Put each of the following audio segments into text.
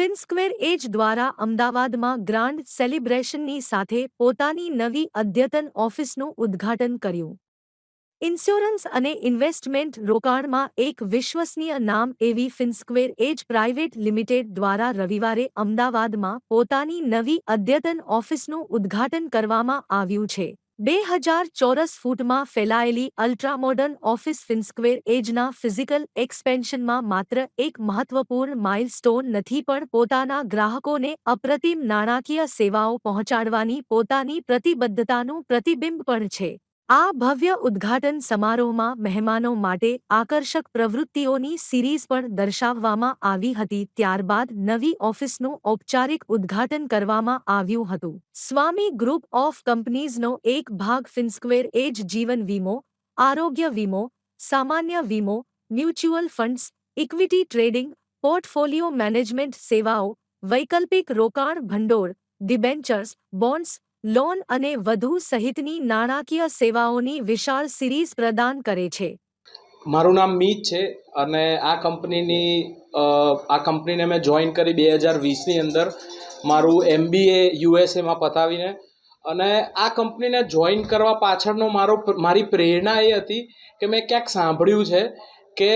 ફિનસ્ક્વેર એજ દ્વારા અમદાવાદમાં ગ્રાન્ડ સેલિબ્રેશનની સાથે પોતાની નવી અદ્યતન ઓફિસનું ઉદ્ઘાટન કર્યું. ઇન્સ્યોરન્સ અને ઇન્વેસ્ટમેન્ટ રોકાણમાં એક વિશ્વસનીય નામ એવી ફિનસ્ક્વેર એજ પ્રાઇવેટ લિમિટેડ દ્વારા રવિવારે અમદાવાદમાં પોતાની નવી અદ્યતન ઓફિસનું ઉદ્ઘાટન કરવામાં આવ્યું છે. બે હજાર ચોરસ ફૂટમાં ફેલાયેલી અલ્ટ્રામોડર્ન ઓફિસ ફિનસ્ક્વેર એજના ફિઝિકલ એક્સપેન્શનમાં માત્ર એક મહત્વપૂર્ણ માઇલસ્ટોન નથી પણ પોતાના ગ્રાહકોને અપ્રતિમ નાણાકીય સેવાઓ પહોંચાડવાની પોતાની પ્રતિબદ્ધતાનું પ્રતિબિંબ પણ છે. આ ભવ્ય ઉદ્ઘાટન સમારોહમાં મહેમાનો માટે આકર્ષક પ્રવૃત્તિઓની સિરીઝ પણ દર્શાવવામાં આવી હતી. ત્યારબાદ નવી ઓફિસનું ઔપચારિક ઉદ્ઘાટન કરવામાં આવ્યું હતું. સ્વામી ગ્રુપ ઓફ કંપનીઝનો એક ભાગ ફિનસ્ક્વેર એજ જીવન વીમો, આરોગ્ય વીમો, સામાન્ય વીમો, mutual funds, equity trading, portfolio management સેવાઓ, વૈકલ્પિક રોકાણ ભંડોળ, ડિબેન્ચર્સ, બોન્ડ્સ લોન અને વધુ સહિતની નાણાકીય સેવાઓની વિશાળ સિરીઝ પ્રદાન કરે છે. મારું નામ મીત છે અને આ કંપનીની આ કંપનીને મેં જોઈન કરી બે હજાર વીસની અંદર મારું એમબીએ યુએસએમાં પતાવીને. અને આ કંપનીને જોઈન કરવા પાછળનો મારો, મારી પ્રેરણા એ હતી કે મેં ક્યાંક સાંભળ્યું છે કે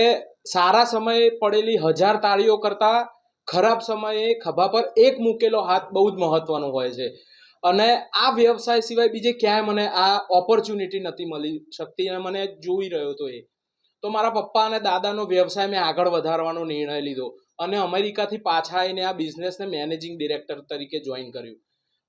સારા સમયે પડેલી હજાર તાળીઓ કરતાં ખરાબ સમયે ખભા પર એક મૂકેલો હાથ બહુ જ મહત્ત્વનો હોય છે. અને આ વ્યવસાય સિવાય બીજે ક્યાંય મને આ ઓપોર્ચ્યુનિટી નથી મળી શકતી અને મને જોઈ રહ્યો હતો એ. તો મારા પપ્પા અને દાદાનો વ્યવસાય મેં આગળ વધારવાનો નિર્ણય લીધો અને અમેરિકાથી પાછા આવીને આ બિઝનેસને મેનેજિંગ ડિરેક્ટર તરીકે જોઈન કર્યું.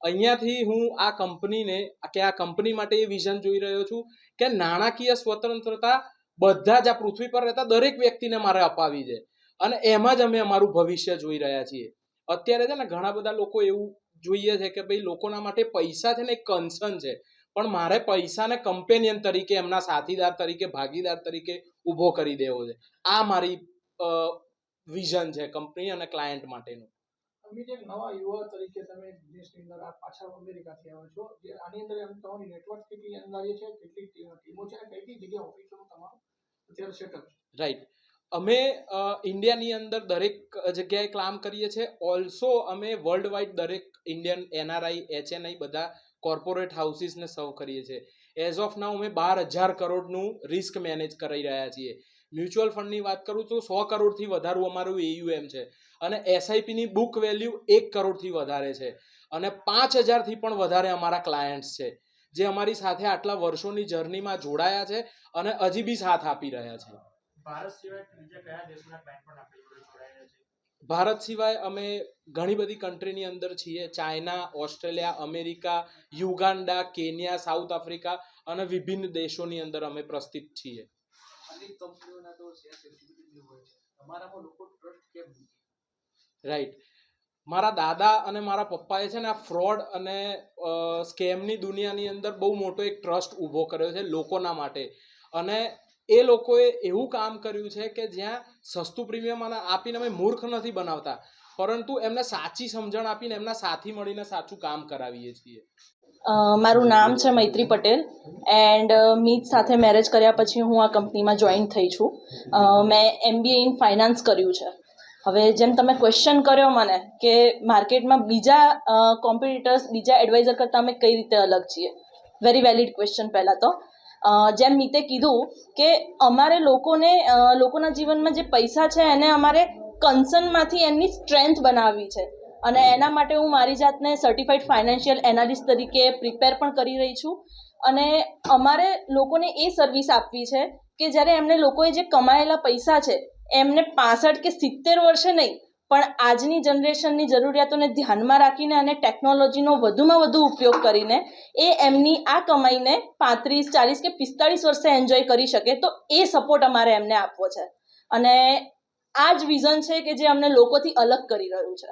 અહીંયાથી હું આ કંપનીને, કે આ કંપની માટે એ વિઝન જોઈ રહ્યો છું કે નાણાકીય સ્વતંત્રતા બધા જ આ પૃથ્વી પર રહેતા દરેક વ્યક્તિને મારે અપાવી છે અને એમાં જ અમે અમારું ભવિષ્ય જોઈ રહ્યા છીએ. અત્યારે છે ને ઘણા બધા લોકો એવું જોઈએ છે કે ભાઈ લોકોના માટે પૈસા છે ને એક કન્સર્ન છે. પણ મારે પૈસાને કમ્પેનિયન તરીકે એમના સાથીદાર તરીકે ભાગીદાર તરીકે ઊભો કરી દેવો છે. આ મારી વિઝન છે કંપની અને ક્લાયન્ટ માટેનું. તમે એક નવા યુવા તરીકે તમે દેશની અંદર આ પાછા અમેરિકાથી આવો છો જે આની અંદર એમ તમારી નેટવર્ક કેટલી અંદાજે છે કેટલી ટીમો છે કઈ કઈ જગ્યાએ ઓફિસોનું તમારું અત્યારે સેટઅપ છે? રાઈટ અમે ઇન્ડિયાની અંદર દરેક જગ્યાએ કામ કરીએ છીએ. ઓલ્સો અમે વર્લ્ડ વાઇડ દરેક ઇન્ડિયન એનઆરઆઈ એચએનઆઈ બધા કોર્પોરેટ હાઉસીસને સર્વ કરીએ છીએ. એઝ ઓફ નાઉ અમે બાર હજાર કરોડનું રિસ્ક મેનેજ કરી રહ્યા છીએ. મ્યુચ્યુઅલ ફંડની વાત કરું તો સો કરોડથી વધારું અમારું એયુએમ છે. અને એસઆઈપીની બુક વેલ્યુ એક કરોડથી વધારે છે. અને પાંચ હજારથી પણ વધારે અમારા ક્લાયન્ટ્સ છે, જે અમારી સાથે આટલા વર્ષોની જર્નીમાં જોડાયા છે અને હજી બી સાથ આપી રહ્યા છે. ભારત સિવાય બીજા કયા દેશના ક્લાયન્ટ પણ આપણી જોડે જોડાયેલા છે? ભારત સિવાય અમે ઘણી બધી કન્ટ્રીની અંદર છીએ. China Australia America Uganda Kenya South Africa અને વિભિન્ન દેશોની અંદર અમે પ્રસ્થિત છીએ. રાઈટ મારા દાદા અને મારા પપ્પાએ છે ને આ ફ્રોડ અને સ્કેમની દુનિયાની અંદર બહુ મોટો એક ટ્રસ્ટ ઊભો કર્યો છે લોકોના માટે. અને એ લોકોએ એવું કામ કર્યું છે કે જ્યાં સસ્તું પ્રીમિયમ આપીને અમે મૂર્ખ નથી બનાવતા. પરંતુ એમને સાચી સમજણ આપીને એમના સાથી મળીને સાચું કામ કરાવીએ છીએ. મારું નામ છે મૈત્રી પટેલ એન્ડ મીત સાથે મેરેજ કર્યા પછી હું આ કંપનીમાં જોઈન થઈ છું. મેં એમબીએ ઇન ફાઇનાન્સ કર્યું છે. હવે જેમ તમે ક્વેશ્ચન કર્યો મને કે માર્કેટમાં બીજા કોમ્પિટિટર્સ બીજા એડવાઇઝર કરતાં અમે કઈ રીતે અલગ છીએ? વેરી વેલિડ ક્વેશ્ચન પહેલાં તો. જેમ મીતે કીધું કે અમારે લોકોને લોકોના જીવનમાં જે પૈસા છે એને અમારે કન્સર્નમાંથી એમની સ્ટ્રેન્થ બનાવવી છે. અને એના માટે હું મારી જાતને સર્ટિફાઈડ ફાઇનાન્શિયલ એનાલિસ્ટ તરીકે પ્રિપેર પણ કરી રહી છું. અને અમારે લોકોને એ સર્વિસ આપવી છે કે જ્યારે એમને લોકોએ જે કમાયેલા પૈસા છે, એમને પાસઠ કે સિત્તેર વર્ષે નહીં પણ આજની જનરેશનની જરૂરિયાતોને ધ્યાનમાં રાખીને અને ટેકનોલોજીનો વધુમાં વધુ ઉપયોગ કરીને એ એમની આ કમાઈને પાંત્રીસ, ચાલીસ કે પિસ્તાળીસ વર્ષે એન્જોય કરી શકે, તો એ સપોર્ટ અમારે એમને આપવો છે. અને આ જ વિઝન છે કે જે અમને લોકોથી અલગ કરી રહ્યું છે.